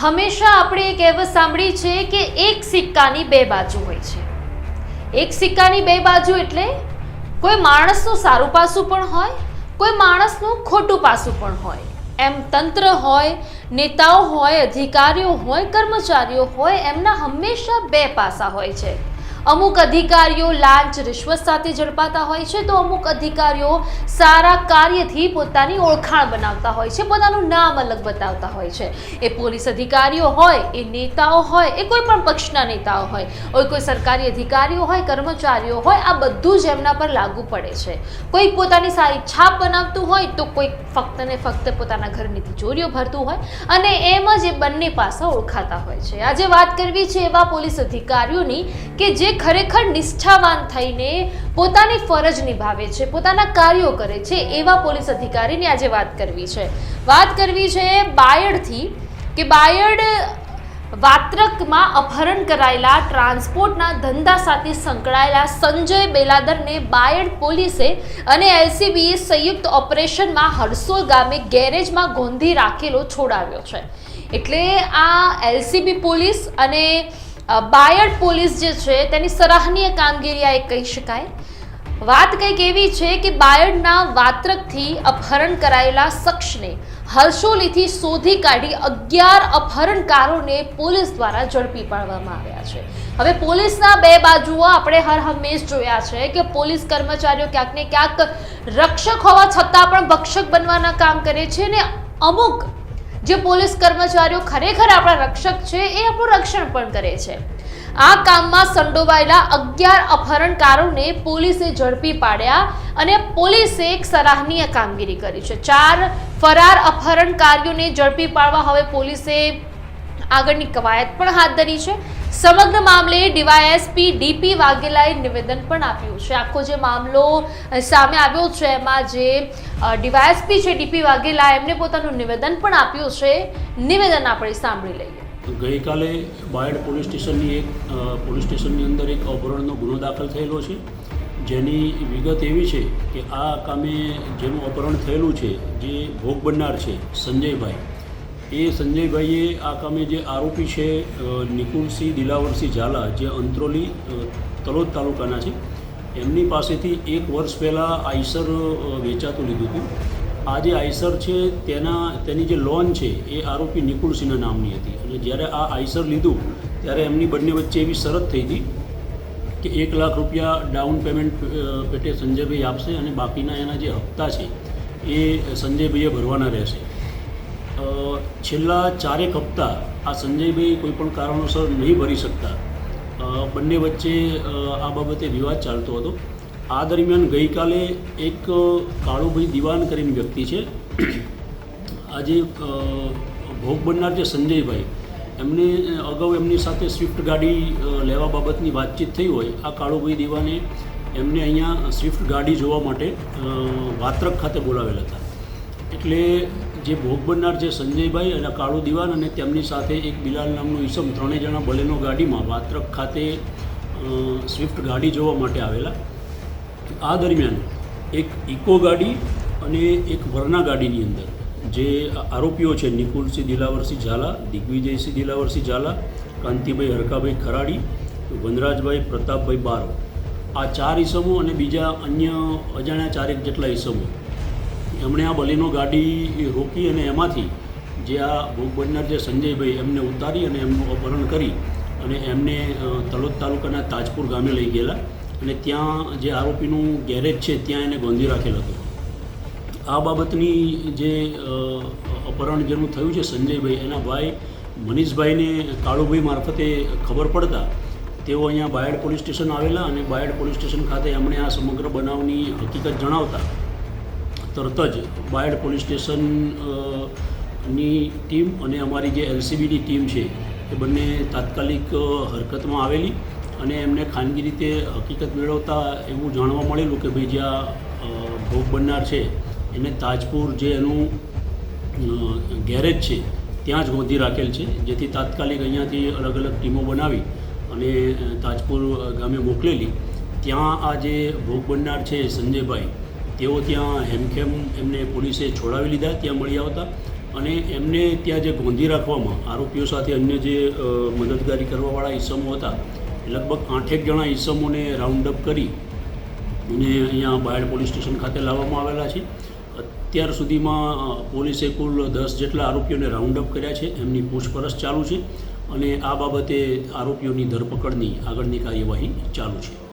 હંમેશા આપણે એક કહેવત સાંભળી છે કે એક સિક્કાની બે બાજુ હોય છે. એક સિક્કાની બે બાજુ એટલે કોઈ માણસનું સારું પાસું પણ હોય, કોઈ માણસનું ખોટું પાસું પણ હોય. એમ તંત્ર હોય, નેતાઓ હોય, અધિકારીઓ હોય, કર્મચારીઓ હોય, એમના હંમેશા બે પાસા હોય છે. અમુક અધિકારીઓ લાંચ રિશ્વત સાથે ઝડપાતા હોય છે, તો અમુક અધિકારીઓ સારા કાર્યથી પોતાની ઓળખાણ બનાવતા હોય છે, પોતાનું નામ અલગ બતાવતા હોય છે. એ પોલીસ અધિકારીઓ હોય, એ નેતાઓ હોય, એ કોઈ પણ પક્ષના નેતાઓ હોય કોઈ સરકારી અધિકારીઓ હોય, કર્મચારીઓ હોય, આ બધું જ એમના પર લાગુ પડે છે. કોઈ પોતાની સારી છાપ બનાવતું હોય, તો કોઈ ફક્ત ને ફક્ત પોતાના ઘરની તિજોરીઓ ભરતું હોય, અને એમ જ એ બંને પાસા ઓળખાતા હોય છે. આજે વાત કરવી છે એવા પોલીસ અધિકારીઓની કે જે ખરેખર નિષ્ઠાવાન થઈને પોતાની ફરજ નિભાવે છે, પોતાના કાર્યો કરે છે, એવા પોલીસ અધિકારીની આજે વાત કરવી છે. વાત કરવી છે બાયડથી કે બાયડ વાત્રકમાં અપહરણ કરાયેલા, ટ્રાન્સપોર્ટના ધંધા સાથે સંકળાયેલા સંજય બેલાદરને બાયડ પોલીસે અને એલસીબીએ સંયુક્ત ઓપરેશનમાં હરસોલ ગામે ગેરેજમાં ગોંધી રાખેલો છોડાવ્યો છે. એટલે આ એલસીબી પોલીસ અને બાયડ પોલીસ જે છે, તેની સરાહનીય કામગીરી આ એક કહી શકાય. વાત કંઈક એવી છે કે બાયડના વાત્રકથી અપહરણ કરાયેલા શખ્સને હર્ષોલીથી શોધી કાઢી અગિયાર અપહરણકારોને પોલીસ દ્વારા ઝડપી પાડવામાં આવ્યા છે. હવે પોલીસના બે બાજુઓ આપણે હર હંમેશ જોયા છે કે પોલીસ કર્મચારીઓ ક્યાંક ને ક્યાંક રક્ષક હોવા છતાં પણ ભક્ષક બનવાના કામ કરે છે ને અમુક જે પોલીસ કર્મચારીઓ ખરેખર આપણા રક્ષક છે, એ આપણું રક્ષણ પણ કરે છે. આ કામમાં સંડોવાયેલા અગિયાર અપહરણકારોને પોલીસે ઝડપી પાડ્યા અને પોલીસે એક સરાહનીય કામગીરી કરી છે. ચાર ફરાર અપહરણકારીઓને ઝડપી પાડવા હવે પોલીસે આગળની કવાયત પણ હાથ ધરી છે. સમગ્ર મામલે ડીવાયએસપી ડીપી વાઘેલાએ નિવેદન પણ આપ્યું છે. આખો જે મામલો સામે આવ્યો છે, એમાં જે ડીવાયએસપી છે ડીપી વાઘેલા એમને પોતાનું નિવેદન પણ આપ્યું છે. નિવેદન આપણે સાંભળી લઈએ. ગઈકાલે બાયડ પોલીસ સ્ટેશનની એક પોલીસ સ્ટેશનની અંદર એક અપહરણનો ગુનો દાખલ થયેલો છે. જેની વિગત એવી છે કે આ કામે જેનું અપહરણ થયેલું છે, જે ભોગ બનનાર છે, સંજયભાઈ. એ સંજયભાઈએ આ કામે જે આરોપી છે નિકુલસિંહ દિલાવરસિંહ ઝાલા, જે અંત્રોલી તલોદ તાલુકાના છે, એમની પાસેથી એક વર્ષ પહેલાં આઈસર વેચાતું લીધું હતું. આ જે આઈસર છે, તેના, તેની જે લોન છે, એ આરોપી નિકુલસિંહના નામની હતી. અને જ્યારે આ આઈસર લીધું, ત્યારે એમની બંને વચ્ચે એવી શરત થઈ હતી કે એક લાખ રૂપિયા ડાઉન પેમેન્ટ પેટે સંજયભાઈ આપશે અને બાકીના એના જે હપ્તા છે, એ સંજયભાઈએ ભરવાના રહેશે. છેલ્લા ચારેક હપ્તા આ સંજયભાઈ કોઈપણ કારણોસર નહીં ભરી શકતા. બંને વચ્ચે આ બાબતે વિવાદ ચાલતો હતો. આ દરમિયાન ગઈકાલે એક કાળુભાઈ દિવાન કરીને વ્યક્તિ છે. આજે ભોગ બનનાર જે સંજયભાઈ, એમને અગાઉ એમની સાથે સ્વિફ્ટ ગાડી લેવા બાબતની વાતચીત થઈ હોય, આ કાળુભાઈ દિવાને એમને અહીંયા સ્વિફ્ટ ગાડી જોવા માટે વાત્રક ખાતે બોલાવેલા હતા. એટલે જે ભોગ બનનાર છે સંજયભાઈ અને કાળુ દિવાન અને તેમની સાથે એક બિલાલ નામનો ઈસમ, ત્રણેય જણા બલેનો ગાડીમાં વાત્રક ખાતે સ્વિફ્ટ ગાડી જોવા માટે આવેલા. આ દરમિયાન એક ઇકો ગાડી અને એક વરના ગાડીની અંદર, જે આરોપીઓ છે નિકુલસિંહ દિલાવરસિંહ ઝાલા, દિગ્વિજયસિંહ દિલાવરસિંહ ઝાલા, કાંતિભાઈ હરકાભાઈ ખરાડી, વનરાજભાઈ પ્રતાપભાઈ બારો. આ ચાર ઈસમો અને બીજા અન્ય અજાણ્યા ચારેક જેટલા ઈસમો એમણે આ બલીનો ગાડી રોકી અને એમાંથી જે આ ભોગ બનનાર જે સંજયભાઈ, એમને ઉતારી અને એમનું અપહરણ કરી અને એમને તલોદ તાલુકાના તાજપુર ગામે લઈ ગયેલા અને ત્યાં જે આરોપીનું ગેરેજ છે, ત્યાં એને ગોંધી રાખેલ હતો. આ બાબતની જે અપહરણ જેનું થયું છે સંજયભાઈ, એના ભાઈ મનીષભાઈને કાળુભાઈ મારફતે ખબર પડતા તેઓ અહીંયા બાયડ પોલીસ સ્ટેશન આવેલા અને બાયડ પોલીસ સ્ટેશન ખાતે એમણે આ સમગ્ર બનાવની હકીકત જણાવતા તરત જ બાયડ પોલીસ સ્ટેશનની ટીમ અને અમારી જે એલસીબીની ટીમ છે, એ બંને તાત્કાલિક હરકતમાં આવેલી અને એમને ખાનગી રીતે હકીકત મેળવતા એવું જાણવા મળેલું કે ભાઈ જ્યાં ભોગ બનનાર છે, એને તાજપુર જે એનું ગેરેજ છે, ત્યાં જ ગોંધી રાખેલ છે, જેથી તાત્કાલિક અહીંયાથી અલગ અલગ ટીમો બનાવી અને તાજપુર ગામે મોકલેલી. ત્યાં આ જે ભોગ બનનાર છે સંજયભાઈ તેઓ ત્યાં હેમખેમ એમને પોલીસે છોડાવી લીધા, ત્યાં મળી આવતા અને એમને ત્યાં જે ગોંધી રાખવામાં આરોપીઓ સાથે અન્ય જે મદદગારી કરવાવાળા ઈસમો હતા, લગભગ આઠેક જણા ઈસમોને રાઉન્ડ અપ કરી અને અહીંયા બાયડ પોલીસ સ્ટેશન ખાતે લાવવામાં આવેલા છે. અત્યાર સુધીમાં પોલીસે કુલ દસ જેટલા આરોપીઓને રાઉન્ડ અપ કર્યા છે, એમની પૂછપરછ ચાલુ છે અને આ બાબતે આરોપીઓની ધરપકડની આગળની કાર્યવાહી ચાલુ છે.